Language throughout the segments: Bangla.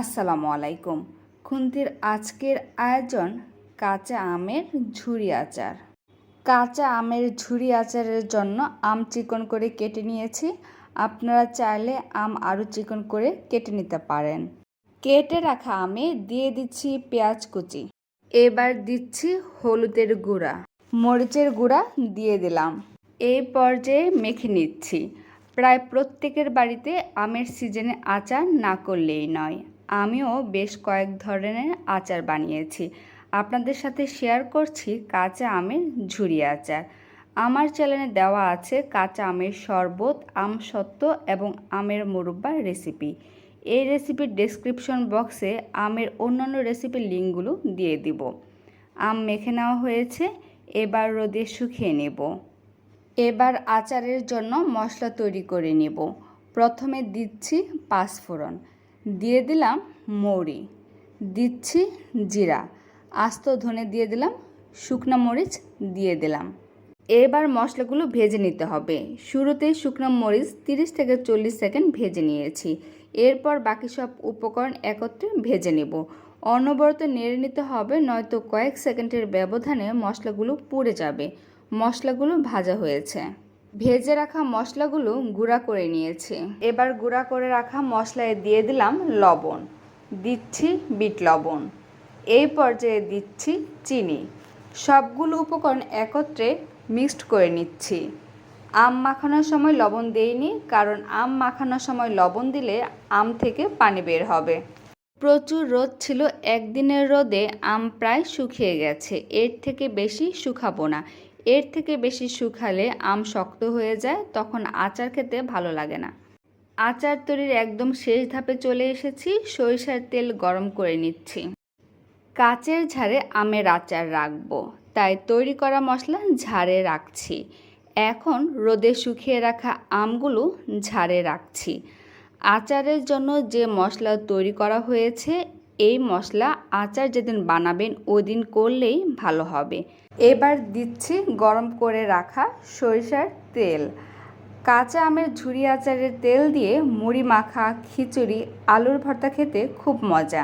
আসসালামু আলাইকুম। খুন্তির আজকের আয়োজন কাঁচা আমের ঝুরি আচার। কাঁচা আমের ঝুরি আচারের জন্য আম চিকন করে কেটে নিয়েছি। আপনারা চাইলে আম আরও চিকন করে কেটে নিতে পারেন। কেটে রাখা আমে দিয়ে দিচ্ছি পেঁয়াজ কুচি। এবার দিচ্ছি হলুদের গুঁড়া। মরিচের গুঁড়া দিয়ে দিলাম। এই পর্যায়ে মেখে নিচ্ছি। প্রায় প্রত্যেকের বাড়িতে আমের সিজনে আচার না করলেই নয়। আমিও বেশ কয়েক ধরনের আচার বানিয়েছি। আপনাদের সাথে শেয়ার করছি কাঁচা আমের ঝুরি আচার। আমার চ্যানেলে দেওয়া আছে কাঁচা আমের শরবত, আম সত্ত্ব এবং আমের মুরব্বার রেসিপি এই রেসিপির ডেসক্রিপশন বক্সে আমের অন্যান্য রেসিপির লিঙ্কগুলো দিয়ে দিব। আম মেখে নেওয়া হয়েছে, এবার রোদে শুকিয়ে নেব। এবার আচারের জন্য মশলা তৈরি করে নেব। প্রথমে দিচ্ছি পাঁচফোড়ন। দিয়ে দিলাম মৌরি, দিচ্ছি জিরা। আস্ত ধনে দিয়ে দিলাম, শুকনো মরিচ দিয়ে দিলাম। এবার মশলাগুলো ভেজে নিতে হবে। শুরুতেই শুকনো মরিচ তিরিশ থেকে চল্লিশ সেকেন্ড ভেজে নিয়েছি। এরপর বাকি সব উপকরণ একত্রে ভেজে নেব। অনবরত নেড়ে নিতে হবে, নয়তো কয়েক সেকেন্ডের ব্যবধানে মশলাগুলো পুড়ে যাবে। মশলাগুলো ভাজা হয়েছে। ভেজে রাখা মশলাগুলো গুঁড়া করে নিয়েছি। এবার গুঁড়া করে রাখা মশলায় দিয়ে দিলাম লবণ। দিচ্ছি বিট লবণ। এই পর্যায়ে দিচ্ছি চিনি। সবগুলো উপকরণ একত্রে মিক্সড করে নিচ্ছি। আম মাখানোর সময় লবণ দেইনি, কারণ আম মাখানোর সময় লবণ দিলে আম থেকে পানি বের হবে। প্রচুর রোদ ছিল, একদিনের রোদে আম প্রায় শুকিয়ে গেছে। এর থেকে বেশি শুকাবো না। এর থেকে বেশি শুকালে আম শক্ত হয়ে যায়, তখন আচার খেতে ভালো লাগে না। আচার তৈরির একদম শেষ ধাপে চলে এসেছি, সরিষার তেল গরম করে নিচ্ছি। কাচের ঝাড়ে আমের আচার রাখব, তাই তৈরি করা মশলা ঝাড়ে রাখছি। এখন রোদে শুকিয়ে রাখা আমগুলো ঝাড়ে রাখছি। আচারের জন্য যে মশলা তৈরি করা হয়েছে এই মশলা আচার যেদিন বানাবেন ওই দিন করলেই ভালো হবে। এবার দিচ্ছি গরম করে রাখা সরিষার তেল। কাঁচা আমের ঝুরি আচারের তেল দিয়ে মুড়ি মাখা খিচুড়ি, আলুর ভর্তা খেতে খুব মজা।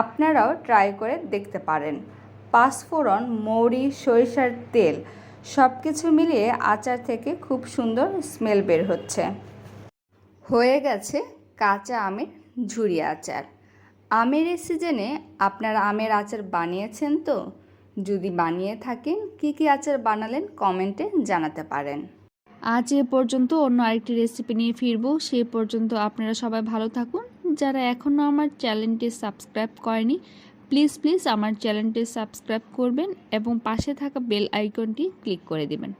আপনারাও ট্রাই করে দেখতে পারেন। পাঁচফোড়ন, মৌরি, সরিষার তেল সব কিছু মিলিয়ে আচার থেকে খুব সুন্দর স্মেল বের হচ্ছে। হয়ে গেছে কাঁচা আমের ঝুরি আচার। আমের এই সিজনে আপনারা আমের আচার বানিয়েছেন তো? যদি বানিয়ে থাকেন, কি কি আচার বানালেন কমেন্টে জানাতে পারেন। আজ এ পর্যন্ত অন্য আরেকটি রেসিপি নিয়ে ফিরবো। সে পর্যন্ত আপনারা সবাই ভালো থাকুন। যারা এখনও আমার চ্যানেলটি সাবস্ক্রাইব করেনি, প্লিজ প্লিজ আমার চ্যানেলটি সাবস্ক্রাইব করবেন এবং পাশে থাকা বেল আইকনটি ক্লিক করে দিবেন।